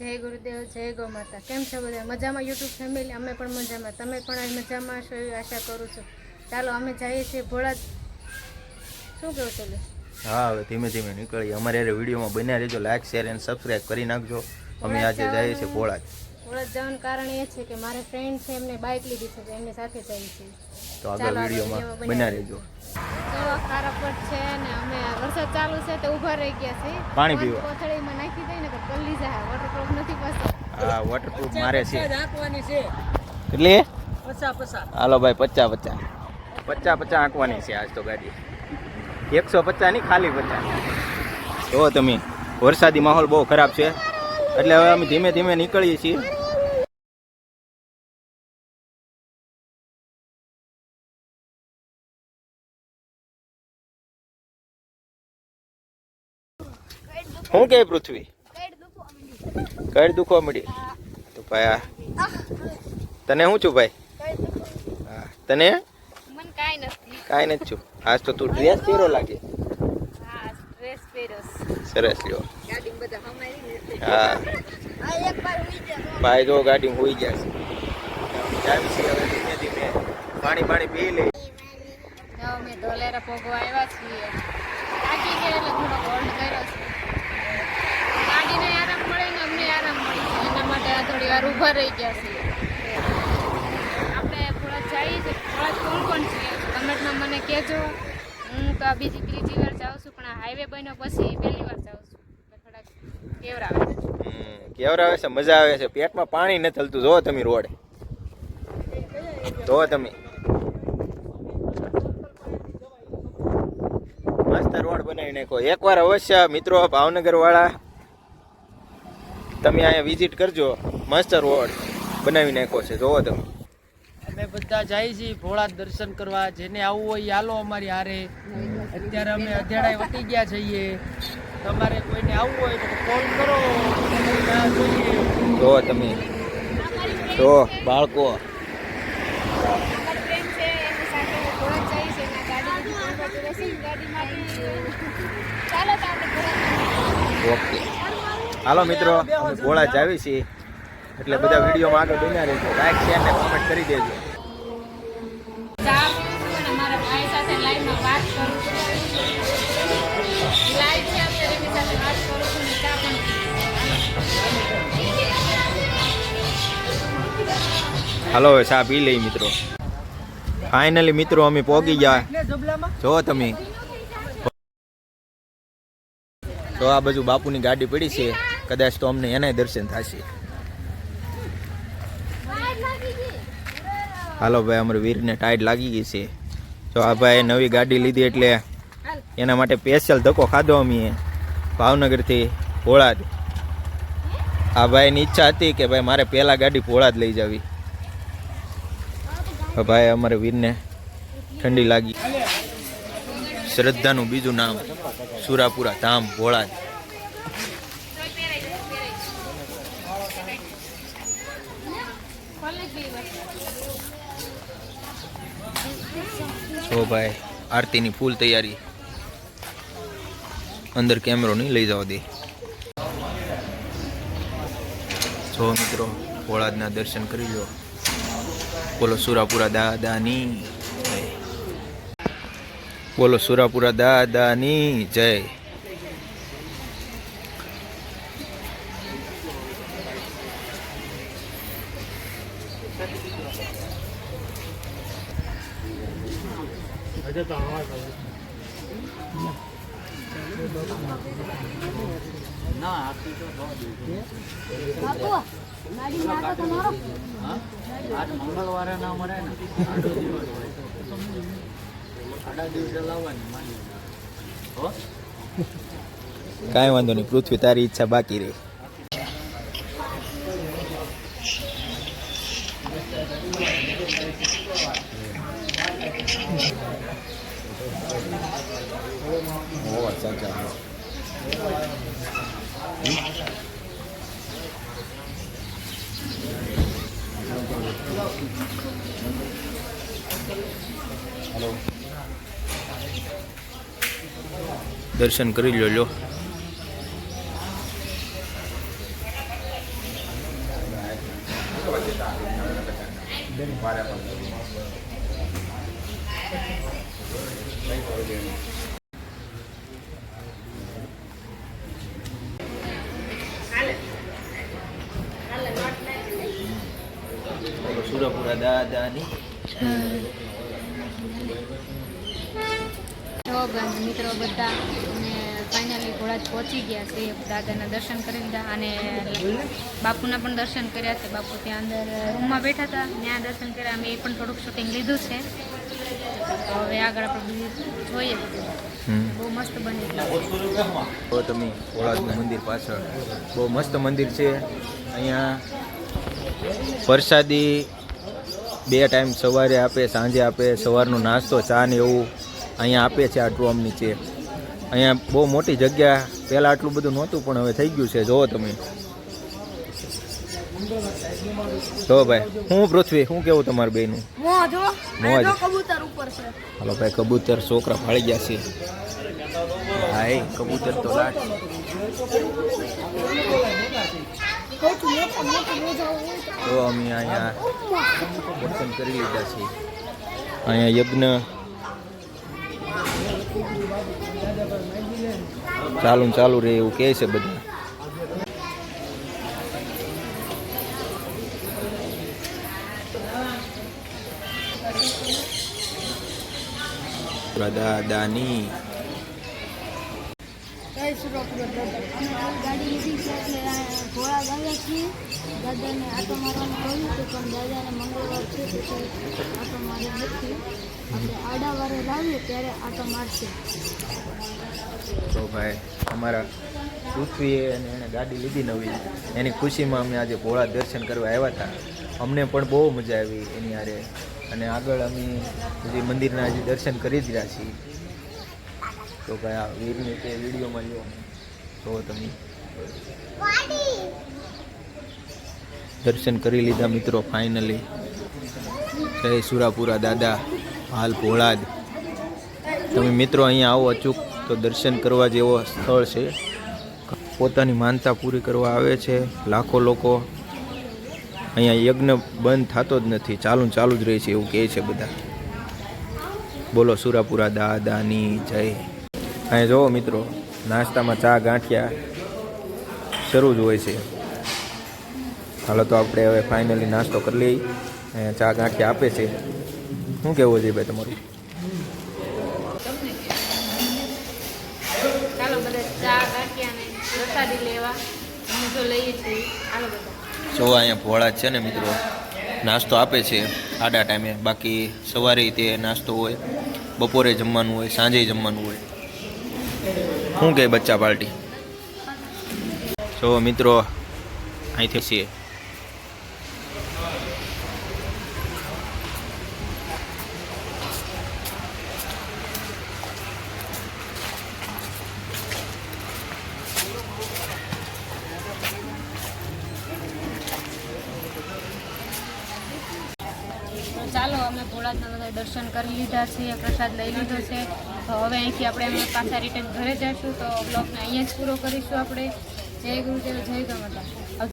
જય ગુરુદેવ, જય ગૌ માતા. કેમ છો બધા? મજામાં યુટ્યુબ ફેમિલી? અમે પણ મજામાં. તમે પણ મજામાં હશો એવી આશા કરું છું. ચાલો, અમે જઈએ છીએ ભોળા શું કહો છું? હા, હવે ધીમે ધીમે નીકળીએ. અમારે વિડીયોમાં બન્યા રહેજો. લાઈક શેર એન્ડ સબસ્ક્રાઈબ કરી નાખજો. અમે આજે જઈએ છીએ ભોળા ભોળા જવાનું કારણ એ છે કે મારે ફ્રેન્ડ છે એમને બાઇક લીધી છે એમની સાથે જઈએ છીએ. તો આગળ વિડીયોમાં બન્યા રહેજો. ચલો ખારા પટ છે ને અમે વરસાદ ચાલુ છે તો ઊભા રહી ગયા છે. પાણી પાંચ પીવા. કોથળીમાં નાખી દઈએ ને તો પલ્લી જાય વોટરપ્રૂફ નથી પાછો. હા વોટરપ્રૂફ મારે છે. આંકવાની છે. એટલે પચા પસા હાલો ભાઈ પચા પચા પચાસ પચાસ આંકવાની છે આજ તો ગાડી. એકસો પચાસની ખાલી પચાસ. જો તમે વરસાદી માહોલ બહુ ખરાબ છે. એટલે હવે અમે ધીમે ધીમે નીકળીએ છીએ. શું કે પૃથ્વી? કઈ દુખવા મળી તો ભાઈ આ તને શું છું ભાઈ? હા તને? મને કાંઈ નથી. છું. આજ તો તું ડ્રેસ પહેરો લાગે. હા ડ્રેસ પહેર્યો સરસ લ્યો. હા. ભાઈ જો ગાડી હોઈ ગયા છે. હવે ધીમે ધીમે પાણી પાણી પી લે. આવ્યા છીએ. થાકી ગયા એટલે થોડો હોલ્ડ કર્યો છે. ગાડીને આરામ મળે અમને આરામ મળી છે. એના માટે આ થોડી વાર ઊભા રહી ગયા છીએ આપણે થોડા જઈએ છીએ. થોડા કોણ કોણ છીએ કમેન્ટમાં મને કહેજો. હું તો બીજી ત્રીજી વાર જાઉં છું, પણ હાઈવે બન્યો પછી પહેલી વાર જાઉં છું. કેવરાવે? છે છે મજા આવે છે. પેટમાં પાણી નથી હલતું. જો તમે રોડ. જોવો તમે. મસ્ત રોડ બનાવી નાખો એકવાર અવશ્ય મિત્રો ભાવનગર વાળા તમે અહીંયા વિઝિટ કરજો. મસ્ત રોડ બનાવી નાખો છે. જોવો તમે. અમે બધા જાય છીએ ભોળા દર્શન કરવા. જેને આવવું હોય એ હાલો અમારી હારે. અત્યારે અમે અધેડાઈ વટી ગયા છીએ. તમારે કોઈને આવવું હોય તો કોલ કરો. જો તમે. જો બાળકો. ઓકે. હાલો મિત્રો અમે ગોળા જાવી છીએ. એટલે બધા વિડીયોમાં આગળ બન્યા રહેજો. લાઈક શેર ને કોમેન્ટ કરી દેજો. મારા ભાઈ સાથે લાઈવમાં વાત કરું. હાલો, હવે ચા પી લઈ મિત્રો. ફાઇનલી મિત્રો, અમે પોગી ગયા. જો તમે. તો આ બાજુ બાપુની ગાડી પડી છે. કદાચ તો અમને એનાય દર્શન થશે. હાલો ભાઈ, અમારે વીરને ટાઈટ લાગી ગઈ છે. તો આ ભાઈ નવી ગાડી લીધી એટલે એના માટે સ્પેશિયલ ધક્કો ખાધો અમે. ભાવનગરથી ભોળાદ આ ભાઈની ઈચ્છા હતી કે ભાઈ મારે પહેલાં ગાડી ભોળાદ લઈ જવી. તો ભાઈ અમારે વીરને ઠંડી લાગી. શ્રદ્ધાનું બીજું નામ સુરાપુરા ધામ ભોળાદ જો ભાઈ આરતીની ફૂલ તૈયારી અંદર કેમેરો નહીં લઈ જવા દે. જો મિત્રો, ભોળાજના દર્શન કરી લો. બોલો સુરાપુરા દાદાની બોલો સુરાપુરા દાદાની જય. મંગળવારે ના મળે ને હો કાંઈ વાંધો નહીં પૃથ્વી તારી ઈચ્છા બાકી રહી. ઓ, ચાચા. દર્શન કરી લો લો સુરપુરા દાદાની જો મિત્રો બધા અને ફાઇનલી ઘોડા પહોંચી ગયા છે. દાદાના દર્શન કરી લીધા અને બાપુના પણ દર્શન કર્યા છે. બાપુ ત્યાં અંદર રૂમમાં બેઠા હતા. ત્યાં દર્શન કર્યા. અમે એ પણ થોડુંક શૂટિંગ લીધું છે. તો હવે આગળ આપણે બીજું જોઈએ. બહુ મસ્ત બની. તો તમે ભોળાજનું મંદિર પાછળ. બહુ મસ્ત મંદિર છે. અહીંયા પ્રસાદી બે ટાઈમ સવારે આપે સાંજે આપે સવારનો નાસ્તો ચા ને એવું અહીંયા આપે છે આ ડ્રોમ નીચે. અહીંયા બહુ મોટી જગ્યા પહેલાં આટલું બધું નહોતું પણ હવે થઈ ગયું છે. જુઓ તમે. જો ભાઈ હું પૃથ્વી શું કેવું તમારું બેનું હાલો ભાઈ કબૂતર છોકરા ફાળી ગયા છે. ભાઈ કબૂતર તો લાટ. તો અમે અહીંયા દર્શન કરી લીધા છે અહીંયા યજ્ઞ. ચાલુ ચાલુ રહે એવું કહે છે બધા. દાદાની મારશે. તો ભાઈ, અમારા પૃથ્વીએ અને એણે ગાડી લીધી નવી. એની ખુશીમાં અમે આજે ભોળા દર્શન કરવા આવ્યા હતા. અમને પણ બહુ મજા આવી એની હારે. અને આગળ અમે હજી મંદિરના હજી દર્શન કરી જ રહ્યા છીએ. તો આ વીરની તે વિડીયોમાં લ્યો તો તમે દર્શન કરી લીધા મિત્રો ફાઇનલી જય સુરાપુરા દાદા, હાલ ભોળાદ. તમે મિત્રો અહીંયા આવો અચૂક, તો દર્શન કરવા જેવો સ્થળ છે. પોતાની માનતા પૂરી કરવા આવે છે. લાખો લોકો અહીંયા યજ્ઞ બંધ થતો જ નથી. ચાલુ ચાલુ જ રહે છે એવું કહે છે બધા. બોલો સુરાપુરા દાદાની જય. અહીંયા જુઓ મિત્રો નાસ્તામાં ચા ગાંઠિયા શરૂ જ હોય છે. હાલો તો આપણે હવે ફાઇનલી નાસ્તો કરી લઈએ. અહીંયા ચા ગાંઠિયા આપે છે. શું કહેવું છે ભાઈ તમારું? ચાલો બધા ચા ગાંઠિયા ને પ્રસાદી લેવા. અમે તો લઈએ છીએ. ચાલો બધા. જો અહીંયા ભોળા જ છે ને મિત્રો નાસ્તો આપે છે આડા ટાઈમે. બાકી સવારે તે નાસ્તો હોય બપોરે જમવાનું હોય સાંજે જમવાનું હોય. શું કહે બચ્ચા પાર્ટી? જો મિત્રો, અહીંથી છીએ. ચાલો, અમે ભોળાજના બધા દર્શન કરી લીધા છે પ્રસાદ લઈ લીધો છે. તો હવે અહીંથી આપણે અમે પાછા રિટર્ન ઘરે જઈશું તો બ્લોગને અહીંયા જ પૂરો કરીશું આપણે. જય ગુરુદેવ, જય ગમાતા.